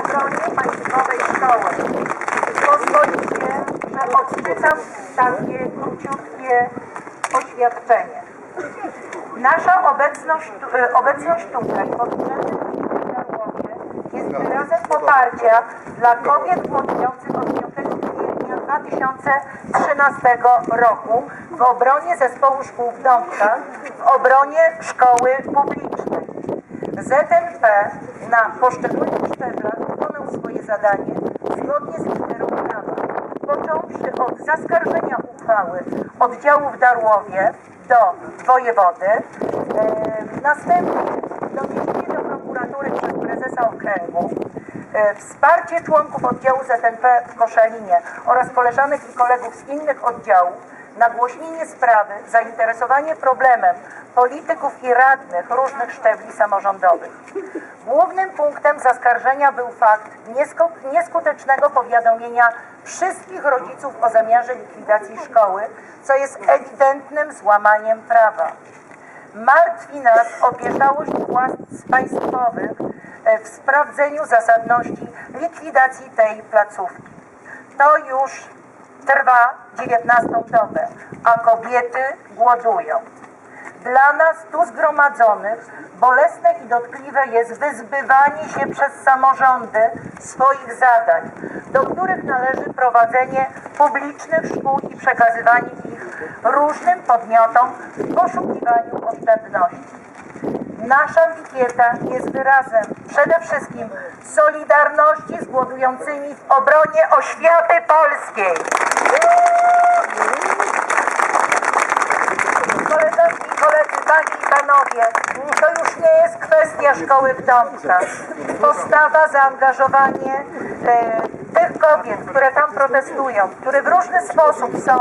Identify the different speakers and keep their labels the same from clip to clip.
Speaker 1: obronie państwowej szkoły. Pozwolicie, że odczytam takie króciutkie oświadczenie. Nasza obecność, e, obecność tutaj jest wyrazem poparcia dla kobiet głodujących od 5 kwietnia 2013 roku w obronie zespołu szkół w Dąbkach, w obronie szkoły publicznej. ZNP na poszczególnych szczeblach swoje zadanie zgodnie z literą prawa, począwszy od zaskarżenia uchwały oddziału w Darłowie do wojewody, e, następnie doniesienie do prokuratury przez prezesa okręgu, e, wsparcie członków oddziału ZNP w Koszalinie oraz koleżanek i kolegów z innych oddziałów, nagłośnienie sprawy, zainteresowanie problemem polityków i radnych różnych szczebli samorządowych. Głównym punktem zaskarżenia był fakt nieskutecznego powiadomienia wszystkich rodziców o zamiarze likwidacji szkoły, co jest ewidentnym złamaniem prawa. Martwi nas opieszałość władz państwowych e, w sprawdzeniu zasadności likwidacji tej placówki. To już trwa 19 dobę, a kobiety głodują. Dla nas tu zgromadzonych bolesne i dotkliwe jest wyzbywanie się przez samorządy swoich zadań, do których należy prowadzenie publicznych szkół i przekazywanie ich różnym podmiotom w poszukiwaniu oszczędności. Nasza pikieta jest wyrazem przede wszystkim solidarności z głodującymi w obronie oświaty polskiej. Koleżanki i koledzy, panie i panowie, to już nie jest kwestia szkoły w Dąbkach. Postawa, zaangażowanie e, tych kobiet, które tam protestują, które w różny sposób są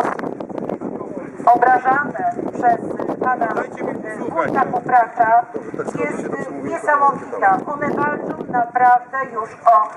Speaker 1: obrażane przez pana e, wójta Kupraka jest e, niesamowita. One walczą naprawdę już o